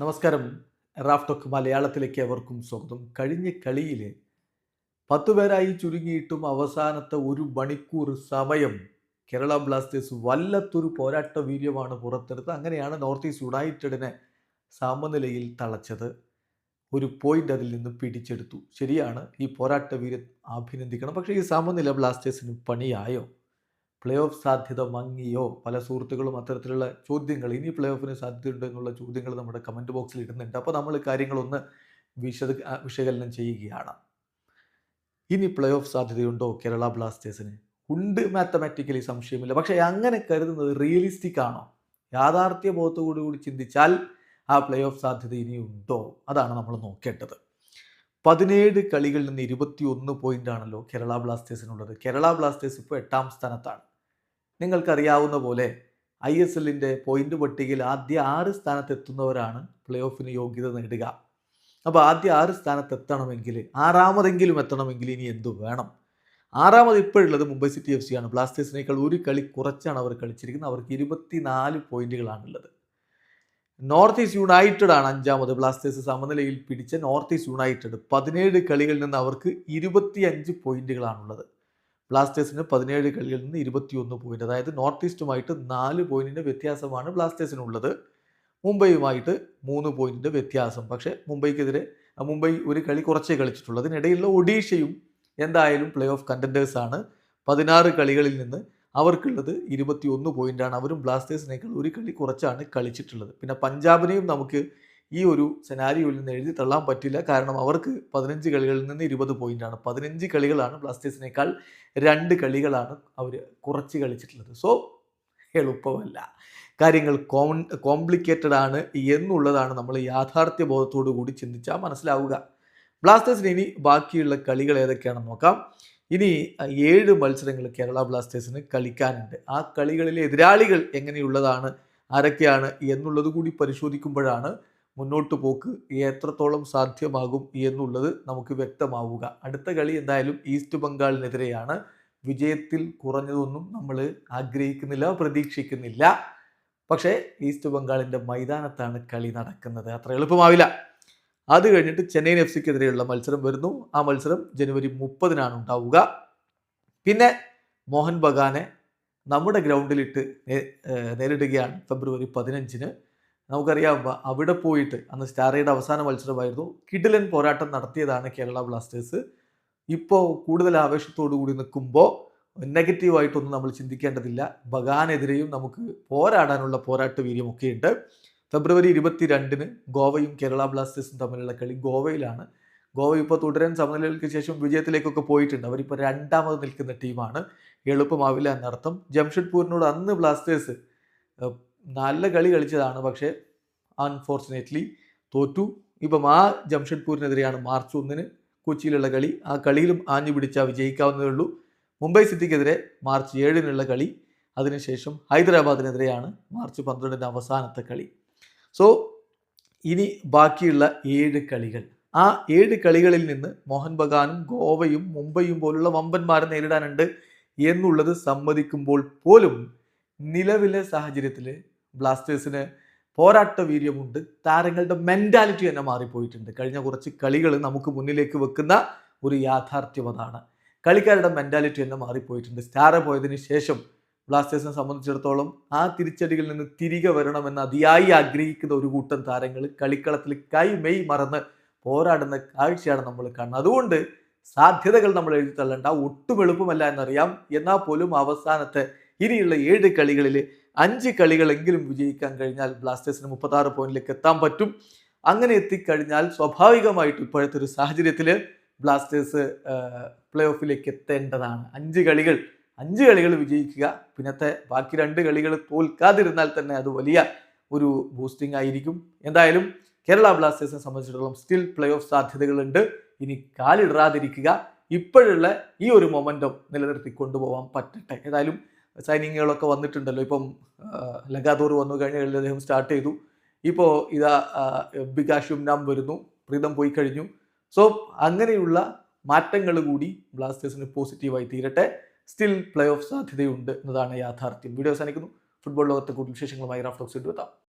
നമസ്കാരം. റാഫ്ടോക്ക് മലയാളത്തിലേക്ക് അവർക്കും സ്വാഗതം. കഴിഞ്ഞ കളിയിൽ പത്തു പേരായി ചുരുങ്ങിയിട്ടും അവസാനത്തെ ഒരു മണിക്കൂർ സമയം കേരള ബ്ലാസ്റ്റേഴ്സ് വല്ലത്തൊരു പോരാട്ട വീര്യമാണ് പുറത്തെടുത്ത് അങ്ങനെയാണ് നോർത്ത് ഈസ്റ്റ് യുണൈറ്റഡിനെ സമനിലയിൽ തളച്ചത്. ഒരു പോയിന്റ് അതിൽ നിന്ന് പിടിച്ചെടുത്തു. ശരിയാണ് ഈ പോരാട്ട വീര്യം അഭിനന്ദിക്കണം. പക്ഷേ ഈ സമനില ബ്ലാസ്റ്റേഴ്സിന് പണിയായോ? പ്ലേ ഓഫ് സാധ്യത മങ്ങിയോ? പല സുഹൃത്തുക്കളും അത്തരത്തിലുള്ള ചോദ്യങ്ങൾ. ഇനി പ്ലേ ഓഫിന് സാധ്യതയുണ്ട് എന്നുള്ള ചോദ്യങ്ങൾ നമ്മുടെ കമന്റ് ബോക്സിൽ ഇടുന്നുണ്ട്. അപ്പോൾ നമ്മൾ കാര്യങ്ങളൊന്ന് വിശദ വിശകലനം ചെയ്യുകയാണ്. ഇനി പ്ലേ ഓഫ് സാധ്യതയുണ്ടോ കേരള ബ്ലാസ്റ്റേഴ്സിന്? ഉണ്ട് മാത്തമാറ്റിക്കലി സംശയമില്ല. പക്ഷേ അങ്ങനെ കരുതുന്നത് റിയലിസ്റ്റിക് ആണോ? യാഥാർത്ഥ്യ ബോധത്തോടു കൂടി ചിന്തിച്ചാൽ ആ പ്ലേ ഓഫ് സാധ്യത ഇനിയുണ്ടോ അതാണ് നമ്മൾ നോക്കേണ്ടത്. പതിനേഴ് കളികളിൽ നിന്ന് ഇരുപത്തി ഒന്ന് പോയിന്റ് ആണല്ലോ കേരള ബ്ലാസ്റ്റേഴ്സിനുള്ളത്. കേരള ബ്ലാസ്റ്റേഴ്സ് ഇപ്പോൾ എട്ടാം സ്ഥാനത്താണ്. നിങ്ങൾക്കറിയാവുന്ന പോലെ ഐ എസ് എല്ലിന്റെ പോയിന്റ് പട്ടികയിൽ ആദ്യ ആറ് സ്ഥാനത്തെത്തുന്നവരാണ് പ്ലേ ഓഫിന് യോഗ്യത നേടുക. അപ്പോൾ ആദ്യ ആറ് സ്ഥാനത്തെത്തണമെങ്കിൽ ആറാമതെങ്കിലും എത്തണമെങ്കിൽ ഇനി എന്തു വേണം? ആറാമത് ഇപ്പോഴുള്ളത് മുംബൈ സിറ്റി എഫ് സി ആണ്. ബ്ലാസ്റ്റേഴ്സിനേക്കാൾ ഒരു കളി കുറച്ചാണ് അവർ കളിച്ചിരിക്കുന്നത്. അവർക്ക് ഇരുപത്തിനാല് പോയിന്റുകളാണുള്ളത്. നോർത്ത് ഈസ്റ്റ് യുണൈറ്റഡ് ആണ് അഞ്ചാമത്. ബ്ലാസ്റ്റേഴ്സ് സമനിലയിൽ പിടിച്ച നോർത്ത് ഈസ്റ്റ് യുണൈറ്റഡ് പതിനേഴ് കളികളിൽ നിന്ന് അവർക്ക് ഇരുപത്തിയഞ്ച് പോയിന്റുകളാണുള്ളത്. ബ്ലാസ്റ്റേഴ്സിന് പതിനേഴ് കളികളിൽ നിന്ന് ഇരുപത്തിയൊന്ന് പോയിന്റ് അതായത് നോർത്ത് ഈസ്റ്റുമായിട്ട് നാല് പോയിന്റിന്റെ വ്യത്യാസമാണ് ബ്ലാസ്റ്റേഴ്സിനുള്ളത്. മുംബൈയുമായിട്ട് മൂന്ന് പോയിന്റിന്റെ വ്യത്യാസം. പക്ഷേ മുംബൈക്കെതിരെ മുംബൈ ഒരു കളി കുറച്ചേ കളിച്ചിട്ടുള്ളൂ. അതിനിടയിലുള്ള ഒഡീഷയും എന്തായാലും പ്ലേ ഓഫ് കണ്ടന്റേഴ്സാണ് പതിനാറ് കളികളിൽ നിന്ന് അവർക്കുള്ളത് ഇരുപത്തിയൊന്ന് പോയിന്റാണ് അവരും ബ്ലാസ്റ്റേഴ്സിനേക്കാൾ ഒരു കളി കുറച്ചാണ് കളിച്ചിട്ടുള്ളത്. പിന്നെ പഞ്ചാബിനെയും നമുക്ക് ഈ ഒരു സെനാരിയോയിൽ നിന്ന് എഴുതി തള്ളാൻ പറ്റില്ല. കാരണം അവർക്ക് പതിനഞ്ച് കളികളിൽ നിന്ന് ഇരുപത് പോയിന്റാണ് പതിനഞ്ച് കളികളാണ് ബ്ലാസ്റ്റേഴ്സിനേക്കാൾ രണ്ട് കളികളാണ് അവർ കുറച്ച് കളിച്ചിട്ടുള്ളത്. സോ എളുപ്പമല്ല. കാര്യങ്ങൾ കോമൺ കോംപ്ലിക്കേറ്റഡ് ആണ് എന്നുള്ളതാണ് നമ്മൾ യാഥാർത്ഥ്യ ബോധത്തോടു കൂടി ചിന്തിച്ചാൽ മനസ്സിലാവുക. ബ്ലാസ്റ്റേഴ്സിന് ഇനി ബാക്കിയുള്ള കളികൾ ഏതൊക്കെയാണെന്ന് നോക്കാം. ഇനി ഏഴ് മത്സരങ്ങൾ കേരള ബ്ലാസ്റ്റേഴ്സിന് കളിക്കാനുണ്ട്. ആ കളികളിലെ എതിരാളികൾ എങ്ങനെയുള്ളതാണ് ആരൊക്കെയാണ് എന്നുള്ളത് കൂടി പരിശോധിക്കുമ്പോഴാണ് മുന്നോട്ട് പോക്ക് എത്രത്തോളം സാധ്യമാകും എന്നുള്ളത് നമുക്ക് വ്യക്തമാവുക. അടുത്ത കളി എന്തായാലും ഈസ്റ്റ് ബംഗാളിനെതിരെയാണ്. വിജയത്തിൽ കുറഞ്ഞതൊന്നും നമ്മൾ ആഗ്രഹിക്കുന്നില്ല പ്രതീക്ഷിക്കുന്നില്ല. പക്ഷേ ഈസ്റ്റ് ബംഗാളിന്റെ മൈതാനത്താണ് കളി നടക്കുന്നത്. അത്ര എളുപ്പമാവില്ല. അത് കഴിഞ്ഞിട്ട് ചെന്നൈയിൻ എഫ് സിക്കെതിരെയുള്ള മത്സരം വരുന്നു. ആ മത്സരം ജനുവരി മുപ്പതിനാണ് ഉണ്ടാവുക. പിന്നെ മോഹൻ ബഗാനെ നമ്മുടെ ഗ്രൗണ്ടിലിട്ട് നേരിടുകയാണ് ഫെബ്രുവരി പതിനഞ്ചിന്. നമുക്കറിയാം അവിടെ പോയിട്ട് അന്ന് സ്റ്റാറയുടെ അവസാന മത്സരമായിരുന്നു. കിഡിലൻ പോരാട്ടം നടത്തിയതാണ് കേരള ബ്ലാസ്റ്റേഴ്സ്. ഇപ്പോൾ കൂടുതൽ ആവേശത്തോടു കൂടി നിൽക്കുമ്പോൾ നെഗറ്റീവായിട്ടൊന്നും നമ്മൾ ചിന്തിക്കേണ്ടതില്ല. ബഗാനെതിരെയും നമുക്ക് പോരാടാനുള്ള പോരാട്ട വീര്യമൊക്കെ ഉണ്ട് ഫെബ്രുവരി ഇരുപത്തിരണ്ടിന് ഗോവയും കേരള ബ്ലാസ്റ്റേഴ്സും തമ്മിലുള്ള കളി ഗോവയിലാണ്. ഗോവ ഇപ്പോൾ തുടരാൻ സമനിലകൾക്ക് ശേഷം വിജയത്തിലേക്കൊക്കെ പോയിട്ടുണ്ട്. അവരിപ്പോൾ രണ്ടാമത് നിൽക്കുന്ന ടീമാണ്. എളുപ്പമാവില്ല എന്നർത്ഥം. ജംഷഡ്പൂരിനോട് അന്ന് ബ്ലാസ്റ്റേഴ്സ് നല്ല കളി കളിച്ചതാണ് പക്ഷേ അൺഫോർച്ചുനേറ്റ്ലി തോറ്റു. ഇപ്പം ആ ജംഷഡ്പൂരിനെതിരെയാണ് മാർച്ച് ഒന്നിന് കൊച്ചിയിലുള്ള കളി. ആ കളിയിലും ആഞ്ഞു പിടിച്ചാൽ വിജയിക്കാവുന്നതേ ഉള്ളൂ. മുംബൈ സിറ്റിക്കെതിരെ മാർച്ച് ഏഴിനുള്ള കളി. അതിനുശേഷം ഹൈദരാബാദിനെതിരെയാണ് മാർച്ച് പന്ത്രണ്ടിന്റെ അവസാനത്തെ കളി. സോ ഇനി ബാക്കിയുള്ള ഏഴ് കളികൾ. ആ ഏഴ് കളികളിൽ നിന്ന് മോഹൻ ബഗാനും ഗോവയും മുംബൈയും പോലുള്ള വമ്പന്മാരെ നേരിടാനുണ്ട് എന്നുള്ളത് സമ്മതിക്കുമ്പോൾ പോലും നിലവിലെ സാഹചര്യത്തിൽ ബ്ലാസ്റ്റേഴ്സിന് പോരാട്ട വീര്യമുണ്ട്. താരങ്ങളുടെ മെന്റാലിറ്റി തന്നെ മാറിപ്പോയിട്ടുണ്ട്. കഴിഞ്ഞ കുറച്ച് കളികൾ നമുക്ക് മുന്നിലേക്ക് വെക്കുന്ന ഒരു യാഥാർത്ഥ്യം അതാണ്. കളിക്കാരുടെ മെന്റാലിറ്റി തന്നെ മാറിപ്പോയിട്ടുണ്ട്. സ്റ്റാർ പോയതിന് ശേഷം ബ്ലാസ്റ്റേഴ്സിനെ സംബന്ധിച്ചിടത്തോളം ആ തിരിച്ചടികളിൽ നിന്ന് തിരികെ വരണമെന്ന് അതിയായി ആഗ്രഹിക്കുന്ന ഒരു കൂട്ടം താരങ്ങൾ കളിക്കളത്തിൽ കൈ മെയ് മറന്ന് പോരാടുന്ന കാഴ്ചയാണ് നമ്മൾ കാണുന്നത്. അതുകൊണ്ട് സാധ്യതകൾ നമ്മൾ എഴുതി തള്ളണ്ട. ഒട്ടും എളുപ്പമല്ല എന്നറിയാം. എന്നാൽ പോലും അവസാനത്തെ ഇനിയുള്ള ഏഴ് കളികളിൽ അഞ്ച് കളികളെങ്കിലും വിജയിക്കാൻ കഴിഞ്ഞാൽ ബ്ലാസ്റ്റേഴ്സിന് മുപ്പത്താറ് പോയിന്റിലേക്ക് എത്താൻ പറ്റും. അങ്ങനെ എത്തിക്കഴിഞ്ഞാൽ സ്വാഭാവികമായിട്ട് ഇപ്പോഴത്തെ ഒരു സാഹചര്യത്തിൽ ബ്ലാസ്റ്റേഴ്സ് പ്ലേ ഓഫിലേക്ക് എത്തേണ്ടതാണ്. അഞ്ച് കളികൾ അഞ്ച് കളികൾ വിജയിക്കുക പിന്നത്തെ ബാക്കി രണ്ട് കളികൾ തോൽക്കാതിരുന്നാൽ തന്നെ അത് വലിയ ഒരു ബൂസ്റ്റിംഗ് ആയിരിക്കും. എന്തായാലും കേരള ബ്ലാസ്റ്റേഴ്സിനെ സംബന്ധിച്ചിടത്തോളം സ്റ്റിൽ പ്ലേ ഓഫ് സാധ്യതകളുണ്ട്. ഇനി കാലിടറാതിരിക്കുക ഇപ്പോഴുള്ള ഈ ഒരു മൊമെന്റം നിലനിർത്തി കൊണ്ടുപോകാൻ പറ്റട്ടെ. ഏതായാലും സൈനിങ്ങുകളൊക്കെ വന്നിട്ടുണ്ടല്ലോ. ഇപ്പം ലഗാദൂർ വന്നു കഴിഞ്ഞ അദ്ദേഹം സ്റ്റാർട്ട് ചെയ്തു. ഇപ്പോൾ ഇതാ ബികാഷും നാം വരുന്നു. പ്രീതം പോയി കഴിഞ്ഞു. സോ അങ്ങനെയുള്ള മാറ്റങ്ങൾ കൂടി ബ്ലാസ്റ്റേഴ്സിന് പോസിറ്റീവായി തീരട്ടെ. സ്റ്റിൽ പ്ലേ ഓഫ് സാധ്യതയുണ്ട് എന്നതാണ് യാഥാർത്ഥ്യം. വീഡിയോ അവസാനിക്കുന്നു. ഫുട്ബോൾ ലോകത്തെ കൂടുതൽ വിശേഷങ്ങളുമായി റാഫ്റ്റോക്സ് എത്താം.